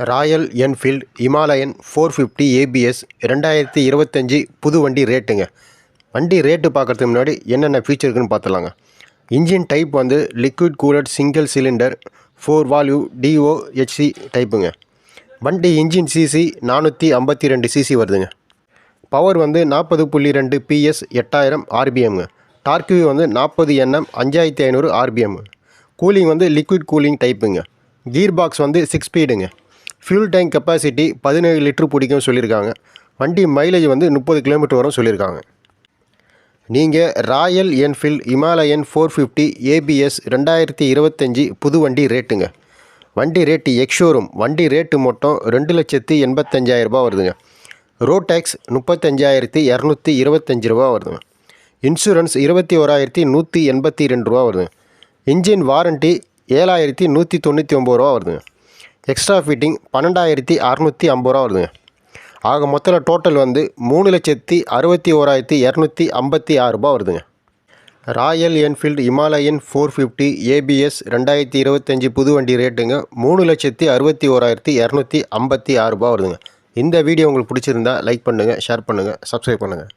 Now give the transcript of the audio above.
Royal Enfield Himalayan four fifty ABS ரெண்டாயிரத்தி இருபத்தஞ்சி புது வண்டி ரேட்டுங்க வண்டி ரேட்டு பார்க்குறதுக்கு முன்னாடி என்னென்ன ஃபீச்சர் இருக்குன்னு பார்த்துலாங்க இன்ஜின் டைப் வந்து liquid cooled single cylinder four valve DOHC டைப்புங்க வண்டி இன்ஜின் சிசி நானூற்றி ஐம்பத்தி ரெண்டு சிசி வருதுங்க. பவர் வந்து நாற்பது புள்ளி ரெண்டு பிஎஸ் எட்டாயிரம் ஆர்பிஎம்ங்க டார்க்யூ வந்து நாற்பது என்எம் அஞ்சாயிரத்தி ஐநூறு ஆர்பிஎம் கூலிங் வந்து லிக்விட் கூலிங் டைப்புங்க கீர் பாக்ஸ் வந்து சிக்ஸ் ஸ்பீடுங்க ஃபியூல் டேங்க் கெப்பாசிட்டி பதினேழு லிட்டர் பிடிக்கும்னு சொல்லியிருக்காங்க. வண்டி மைலேஜ் வந்து முப்பது கிலோமீட்டர் வரும் சொல்லியிருக்காங்க. நீங்கள் Royal Enfield Himalayan four fifty ABS ரெண்டாயிரத்தி இருபத்தஞ்சி புது வண்டி ரேட்டுங்க வண்டி ரேட்டு எக்ஷோரூம் வண்டி ரேட்டு மட்டும் ரெண்டு லட்சத்தி எண்பத்தஞ்சாயிரரூபா வருதுங்க. ரோட் டேக்ஸ் முப்பத்தஞ்சாயிரத்தி இரநூத்தி இருபத்தஞ்சி ரூபா வருதுங்க. இன்சூரன்ஸ் இருபத்தி ஓராயிரத்தி நூற்றி எண்பத்தி ரெண்டு ரூபா வருதுங்க. இன்ஜின் வாரண்ட்டி ஏழாயிரத்தி நூற்றி தொண்ணூற்றி ஒம்பது ரூபா வருதுங்க. எக்ஸ்ட்ரா ஃபிட்டிங் பன்னெண்டாயிரத்தி அறநூற்றி ஐம்பது ரூபா வருதுங்க. ஆக மொத்தத்தில் டோட்டல் வந்து மூணு லட்சத்தி அறுபத்தி ஓராயிரத்தி இரநூத்தி ஐம்பத்தி ஆறு ரூபா வருதுங்க. Royal Enfield Himalayan four fifty ABS ரெண்டாயிரத்தி இருபத்தஞ்சி புது வண்டி ரேட்டுங்க மூணு லட்சத்தி அறுபத்தி ஓராயிரத்தி இரநூத்தி ஐம்பத்தி ஆறு ரூபா வருதுங்க இந்த வீடியோ உங்களுக்கு பிடிச்சிருந்தா லைக் பண்ணுங்கள் ஷேர் பண்ணுங்கள் சப்ஸ்கிரைப் பண்ணுங்கள்